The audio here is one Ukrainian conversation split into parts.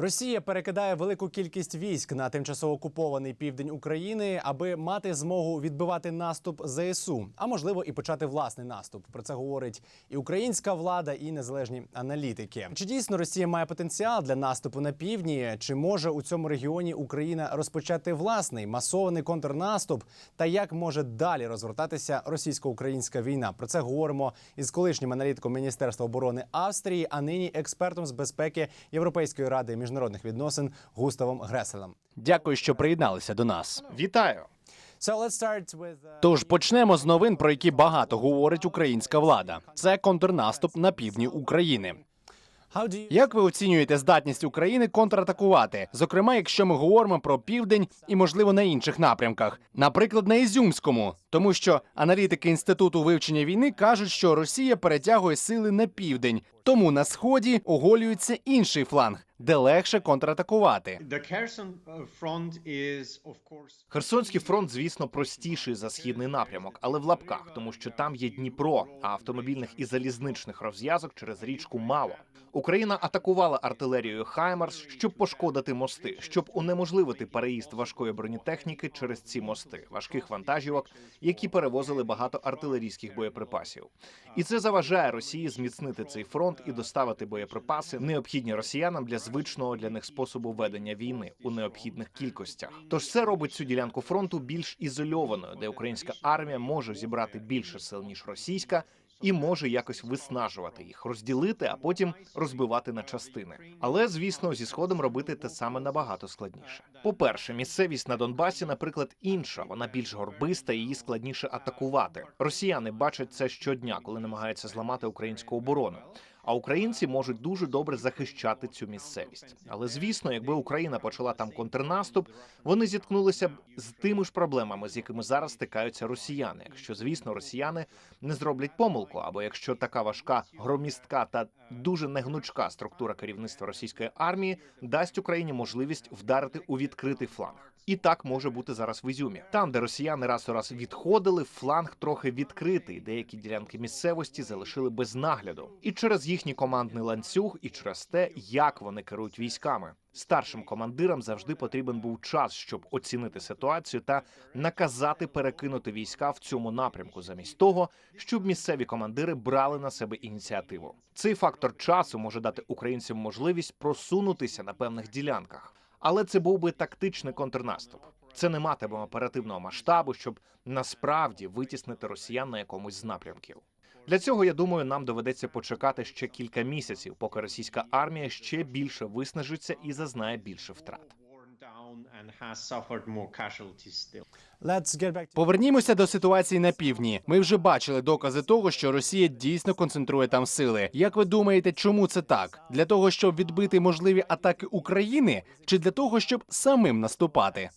Росія перекидає велику кількість військ на тимчасово окупований південь України, аби мати змогу відбивати наступ ЗСУ, а можливо і почати власний наступ. Про це говорить і українська влада, і незалежні аналітики. Чи дійсно Росія має потенціал для наступу на півдні? Чи може у цьому регіоні Україна розпочати власний масований контрнаступ? Та як може далі розгортатися російсько-українська війна? Про це говоримо із колишнім аналітиком Міністерства оборони Австрії, а нині експертом з безпеки Європейської ради міжнародних відносин Густавом Греселем. Дякую, що приєдналися до нас. Вітаю! Uh, Тож почнемо з новин, про які багато говорить українська влада. Це контрнаступ на півдні України. Як ви оцінюєте здатність України контратакувати? Зокрема, якщо ми говоримо про південь і, можливо, на інших напрямках, наприклад, на Ізюмському, тому що аналітики інституту вивчення війни кажуть, що Росія перетягує сили на південь, тому на сході оголюється інший фланг, де легше контратакувати. Uh, Херсонський фронт, звісно, простіший за східний напрямок, але в лапках, тому що там є Дніпро, а автомобільних і залізничних розв'язок через річку мало. Україна атакувала артилерією Хаймарс, щоб пошкодити мости, щоб унеможливити переїзд важкої бронетехніки через ці мости, важких вантажівок, які перевозили багато артилерійських боєприпасів. І це заважає Росії зміцнити цей фронт і доставити боєприпаси, необхідні росіянам для звичного для них способу ведення війни у необхідних кількостях. Тож це робить цю ділянку фронту більш ізольованою, де українська армія може зібрати більше сил ніж російська. І може якось виснажувати їх, розділити, а потім розбивати на частини. Але звісно, зі сходом робити те саме набагато складніше. По-перше, місцевість на Донбасі, наприклад, інша. Вона більш горбиста, її складніше атакувати. Росіяни бачать це щодня, коли намагаються зламати українську оборону. А українці можуть дуже добре захищати цю місцевість. Але звісно, якби Україна почала там контрнаступ, вони зіткнулися б з тими ж проблемами, з якими зараз стикаються росіяни. Якщо звісно, росіяни не зроблять помилку, або якщо така важка, громістка та дуже негнучка структура керівництва російської армії дасть Україні можливість вдарити у відкритий фланг. І так може бути зараз в Ізюмі. Там, де росіяни раз у раз відходили, фланг трохи відкритий. Деякі ділянки місцевості залишили без нагляду. І через їхній командний ланцюг, і через те, як вони керують військами. Старшим командирам завжди потрібен був час, щоб оцінити ситуацію та наказати перекинути війська в цьому напрямку, замість того, щоб місцеві командири брали на себе ініціативу. Цей фактор часу може дати українцям можливість просунутися на певних ділянках, але це був би тактичний контрнаступ. Це не матиме оперативного масштабу, щоб насправді витіснити росіян на якомусь з напрямків. Для цього я думаю, нам доведеться почекати ще кілька місяців, поки російська армія ще більше виснажиться і зазнає більше втрат. Повернімося до ситуації на півдні. Ми вже бачили докази того, що Росія дійсно концентрує там сили. Як ви думаєте, чому це так? Для того, щоб відбити можливі атаки України, чи для того, щоб самим наступати?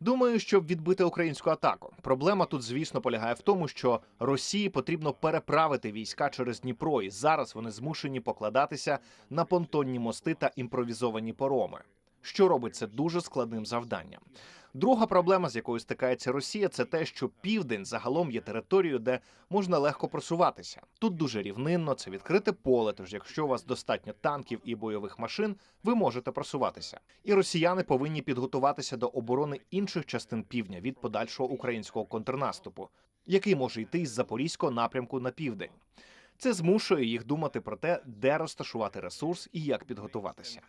Думаю, щоб відбити українську атаку. Проблема тут, звісно, полягає в тому, що Росії потрібно переправити війська через Дніпро, і зараз вони змушені покладатися на понтонні мости та імпровізовані пороми, що робить це дуже складним завданням. Друга проблема, з якою стикається Росія, це те, що південь загалом є територією, де можна легко просуватися. Тут дуже рівнинно, це відкрите поле. Тож, якщо у вас достатньо танків і бойових машин, ви можете просуватися. І росіяни повинні підготуватися до оборони інших частин півдня від подальшого українського контрнаступу, який може йти із запорізького напрямку на південь. Це змушує їх думати про те, де розташувати ресурс і як підготуватися.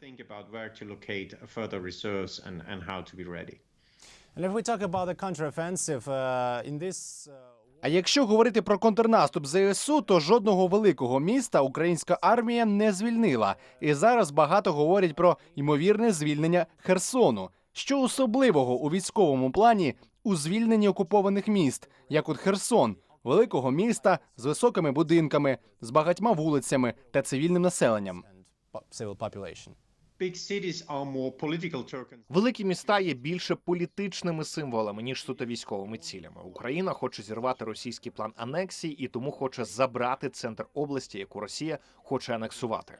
А якщо говорити про контрнаступ ЗСУ, то жодного великого міста українська армія не звільнила. І зараз багато говорять про ймовірне звільнення Херсону. Що особливого у військовому плані у звільненні окупованих міст, як от Херсон, великого міста з високими будинками, з багатьма вулицями та цивільним населенням? Великі міста є більше політичними символами ніж суто військовими цілями. Україна хоче зірвати російський план анексії і тому хоче забрати центр області, яку Росія хоче анексувати.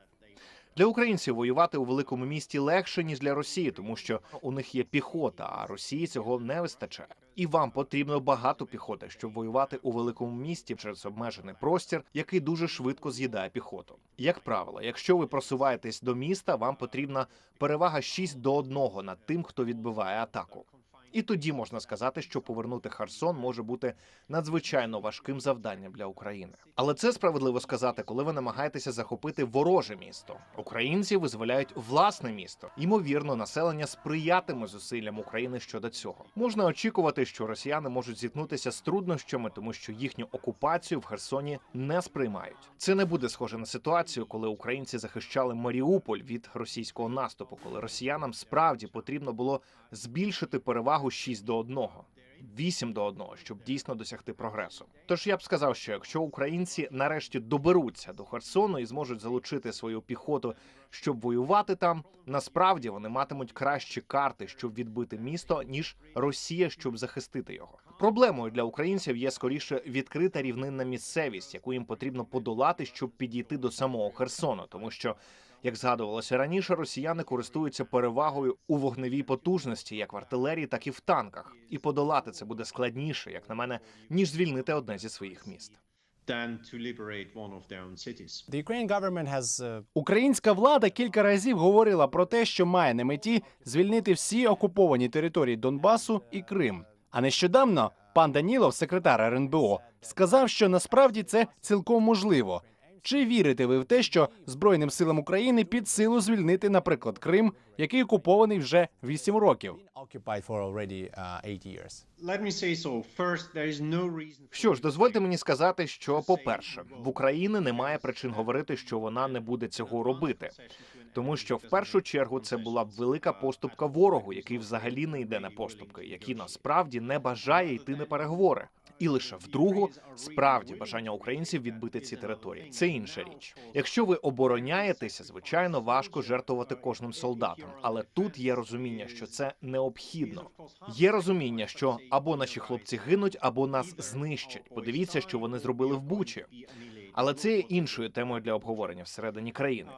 Для українців воювати у великому місті легше ніж для Росії, тому що у них є піхота, а Росії цього не вистачає. І вам потрібно багато піхоти, щоб воювати у великому місті через обмежений простір, який дуже швидко з'їдає піхоту. Як правило, якщо ви просуваєтесь до міста, вам потрібна перевага 6 до 1 над тим, хто відбиває атаку. І тоді можна сказати, що повернути Херсон може бути надзвичайно важким завданням для України. Але це справедливо сказати, коли ви намагаєтеся захопити вороже місто. Українці визволяють власне місто. Ймовірно, населення сприятиме зусиллям України щодо цього. Можна очікувати, що росіяни можуть зіткнутися з труднощами, тому що їхню окупацію в Херсоні не сприймають. Це не буде схоже на ситуацію, коли українці захищали Маріуполь від російського наступу, коли росіянам справді потрібно було збільшити перевагу 6 до 1. 8 до 1, щоб дійсно досягти прогресу. Тож я б сказав, що якщо українці нарешті доберуться до Херсону і зможуть залучити свою піхоту, щоб воювати там, насправді вони матимуть кращі карти, щоб відбити місто, ніж Росія, щоб захистити його. Проблемою для українців є скоріше відкрита рівнинна місцевість, яку їм потрібно подолати, щоб підійти до самого Херсону, тому що. Як згадувалося раніше, росіяни користуються перевагою у вогневій потужності, як в артилерії, так і в танках. І подолати це буде складніше, як на мене, ніж звільнити одне зі своїх міст. uh, Українська влада кілька разів говорила про те, що має на меті звільнити всі окуповані території Донбасу і Крим. А нещодавно пан Данілов, секретар РНБО, сказав, що насправді це цілком можливо. Чи вірите ви в те, що Збройним силам України під силу звільнити, наприклад, Крим, який окупований вже 8 років? Що ж, дозвольте мені сказати, що по-перше, в Україні немає причин говорити, що вона не буде цього робити. Тому що в першу чергу це була б велика поступка ворогу, який взагалі не йде на поступки, який насправді не бажає йти на переговори. І лише в другу справді бажання українців відбити ці території. Це інша річ. Якщо ви обороняєтеся, звичайно, важко жертвувати кожним солдатом, але тут є розуміння, що це необхідно. Є розуміння, що або наші хлопці гинуть, або нас знищать. Подивіться, що вони зробили в Бучі. Але це є іншою темою для обговорення всередині країни.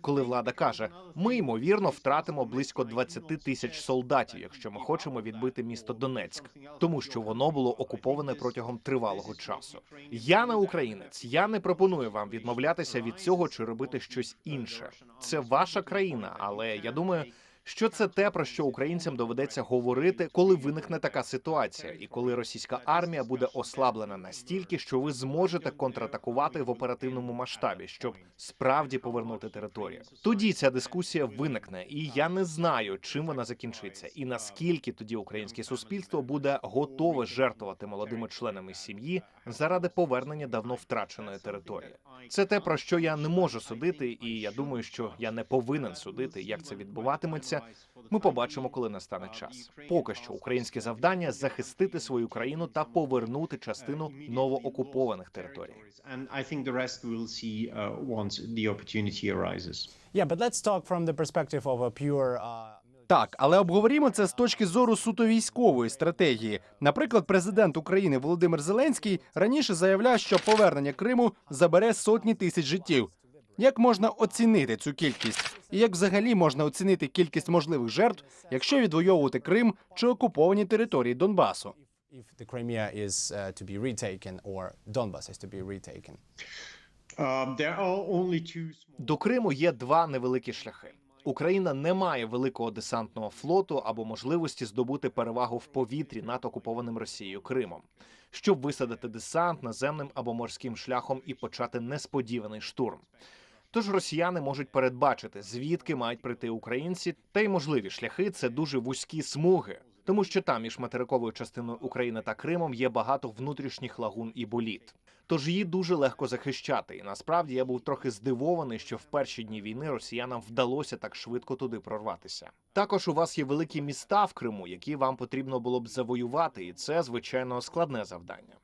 Коли влада каже, ми ймовірно втратимо близько 20 тисяч солдатів, якщо ми хочемо відбити місто Донецьк, тому що воно було окуповане протягом тривалого часу. Я не українець. Я не пропоную вам відмовлятися від цього чи робити щось інше. Це ваша країна, але я думаю. Що це те, про що українцям доведеться говорити, коли виникне така ситуація, і коли російська армія буде ослаблена настільки, що ви зможете контратакувати в оперативному масштабі, щоб справді повернути територію? Тоді ця дискусія виникне, і я не знаю, чим вона закінчиться, і наскільки тоді українське суспільство буде готове жертвувати молодими членами сім'ї заради повернення давно втраченої території. Це те, про що я не можу судити, і я думаю, що я не повинен судити, як це відбуватиметься. Ми побачимо, коли настане час. Поки що українське завдання захистити свою країну та повернути частину новоокупованих територій. Uh. Uh, Так, але обговорімо це з точки зору суто військової стратегії. Наприклад, президент України Володимир Зеленський раніше заявляв, що повернення Криму забере сотні тисяч життів. Як можна оцінити цю кількість? І як взагалі можна оцінити кількість можливих жертв, якщо відвоювати Крим чи окуповані території Донбасу? uh. Um. До Криму є два невеликі шляхи. Україна не має великого десантного флоту або можливості здобути перевагу в повітрі над окупованим Росією Кримом, щоб висадити десант наземним або морським шляхом і почати несподіваний штурм. Тож росіяни можуть передбачити, звідки мають прийти українці, та й можливі шляхи це дуже вузькі смуги, тому що там між материковою частиною України та Кримом є багато внутрішніх лагун і боліт. Тож її дуже легко захищати. І насправді я був трохи здивований, що в перші дні війни росіянам вдалося так швидко туди прорватися. Також у вас є великі міста в Криму, які вам потрібно було б завоювати, і це звичайно складне завдання.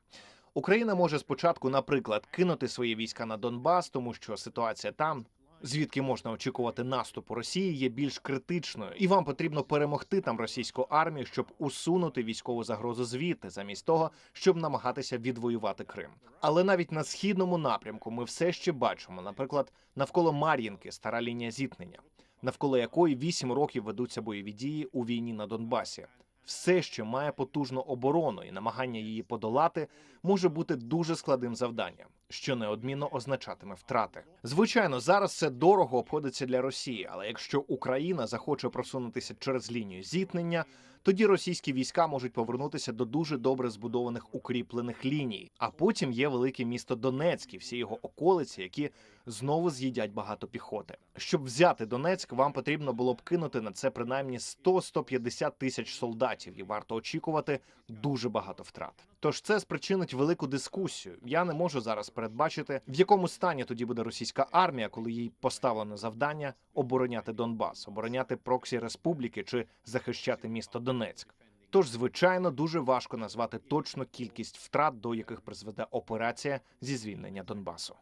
Україна може спочатку, наприклад, кинути свої війська на Донбас, тому що ситуація там звідки можна очікувати наступу Росії, є більш критичною, і вам потрібно перемогти там російську армію, щоб усунути військову загрозу звідти, замість того, щоб намагатися відвоювати Крим. Але навіть на східному напрямку ми все ще бачимо, наприклад, навколо Мар'їнки стара лінія зіткнення, навколо якої вісім років ведуться бойові дії у війні на Донбасі. Все ще має потужну оборону, і намагання її подолати може бути дуже складним завданням, що неодмінно означатиме втрати. Звичайно, зараз це дорого обходиться для Росії, але якщо Україна захоче просунутися через лінію зіткнення, тоді російські війська можуть повернутися до дуже добре збудованих укріплених ліній. А потім є велике місто Донецьк і всі його околиці, які знову з'їдять багато піхоти. Щоб взяти Донецьк, вам потрібно було б кинути на це принаймні 100-150 тисяч солдатів, і варто очікувати дуже багато втрат. Тож це спричинить велику дискусію. Я не можу зараз передбачити, в якому стані тоді буде російська армія, коли їй поставлено завдання обороняти Донбас, обороняти проксі республіки чи захищати місто Донецьк. Тож, звичайно, дуже важко назвати точну кількість втрат, до яких призведе операція зі звільнення Донбасу.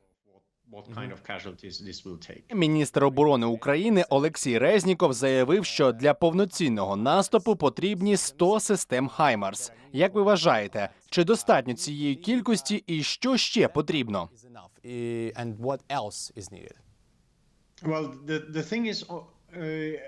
Міністр оборони України Олексій Резніков заявив, що для повноцінного наступу потрібні 100 систем Хаймарс. Як ви вважаєте, чи достатньо цієї кількості, і що ще потрібно? Well, the the thing is, uh,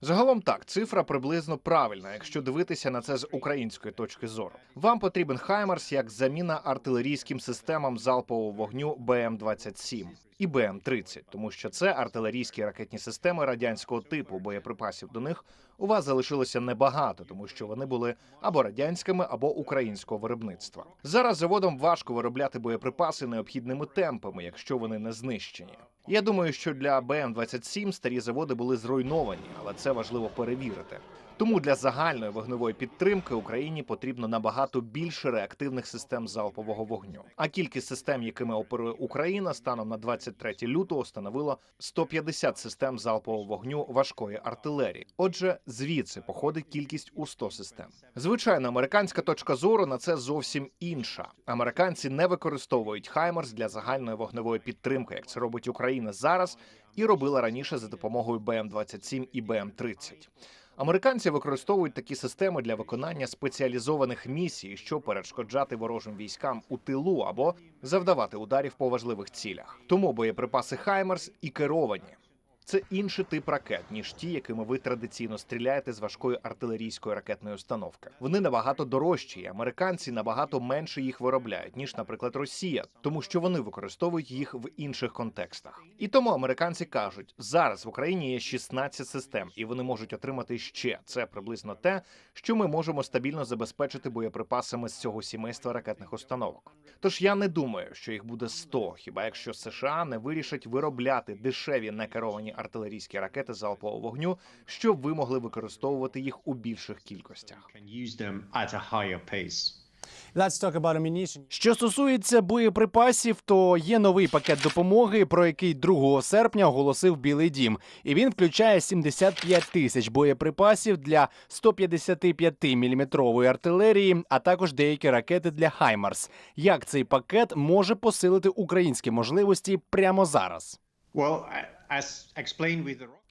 Загалом так, цифра приблизно правильна, якщо дивитися на це з української точки зору. Вам потрібен Хаймерс як заміна артилерійським системам залпового вогню БМ-27 і БМ-30, тому що це артилерійські ракетні системи радянського типу. Боєприпасів до них у вас залишилося небагато, тому що вони були або радянськими, або українського виробництва. Зараз заводам важко виробляти боєприпаси необхідними темпами, якщо вони не знищені. Я думаю, що для БМ-27 старі заводи були зруйновані, але це важливо перевірити. Тому для загальної вогневої підтримки Україні потрібно набагато більше реактивних систем залпового вогню. А кількість систем, якими оперує Україна, станом на 23 лютого становило 150 систем залпового вогню важкої артилерії. Отже, звідси походить кількість у 100 систем. Звичайно, американська точка зору на це зовсім інша. Американці не використовують Хаймерс для загальної вогневої підтримки, як це робить Україна зараз, і робила раніше за допомогою БМ-27 і БМ-30. Американці використовують такі системи для виконання спеціалізованих місій, щоб перешкоджати ворожим військам у тилу або завдавати ударів по важливих цілях. Тому боєприпаси Хаймерс і керовані. Це інший тип ракет, ніж ті, якими ви традиційно стріляєте з важкої артилерійської ракетної установки. Вони набагато дорожчі, і американці набагато менше їх виробляють, ніж, наприклад, Росія, тому що вони використовують їх в інших контекстах. І тому американці кажуть, зараз в Україні є 16 систем, і вони можуть отримати ще. Це приблизно те, що ми можемо стабільно забезпечити боєприпасами з цього сімейства ракетних установок. Тож я не думаю, що їх буде 100, хіба якщо США не вирішать виробляти дешеві некеровані артилерійські ракети залпового вогню, щоб ви могли використовувати їх у більших кількостях. Що стосується боєприпасів, то є новий пакет допомоги, про який 2 серпня оголосив Білий Дім, і він включає 75 тисяч боєприпасів для 155 міліметрової артилерії, а також деякі ракети для Хаймарс. Як цей пакет може посилити українські можливості прямо зараз? Well, a-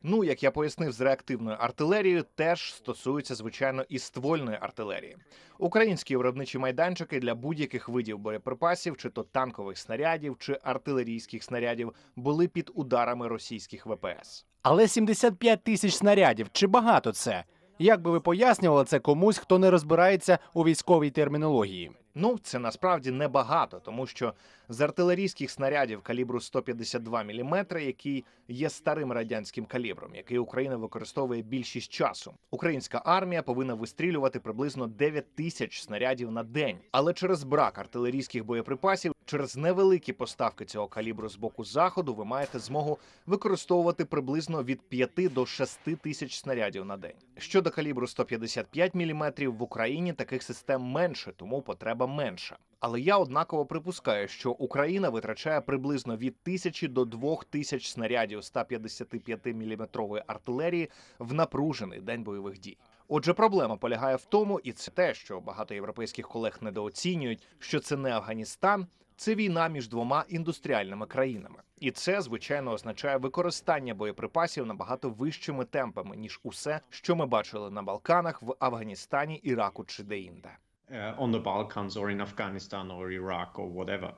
Ну, як я пояснив з реактивною артилерією, теж стосується звичайно і ствольної артилерії. Українські виробничі майданчики для будь-яких видів боєприпасів, чи то танкових снарядів, чи артилерійських снарядів, були під ударами російських ВПС. Але 75 тисяч снарядів чи багато це? Як би ви пояснювали це комусь, хто не розбирається у військовій термінології? Ну, це насправді небагато, тому що з артилерійських снарядів калібру 152 мм, який є старим радянським калібром, який Україна використовує більшість часу. Українська армія повинна вистрілювати приблизно 9 тисяч снарядів на день. Але через брак артилерійських боєприпасів, через невеликі поставки цього калібру з боку заходу, ви маєте змогу використовувати приблизно від 5 до 6 тисяч снарядів на день. Щодо калібру 155 мм, в Україні таких систем менше, тому потреба менша. Але я однаково припускаю, що Україна витрачає приблизно від тисячі до двох тисяч снарядів 155 мм артилерії в напружений день бойових дій. Отже, проблема полягає в тому, і це те, що багато європейських колег недооцінюють, що це не Афганістан, Це війна між двома індустріальними країнами, і це звичайно означає використання боєприпасів набагато вищими темпами ніж усе, що ми бачили на Балканах, в Афганістані, Іраку чи де-інде. uh, on the Balkans or in Afghanistan or Iraq or whatever.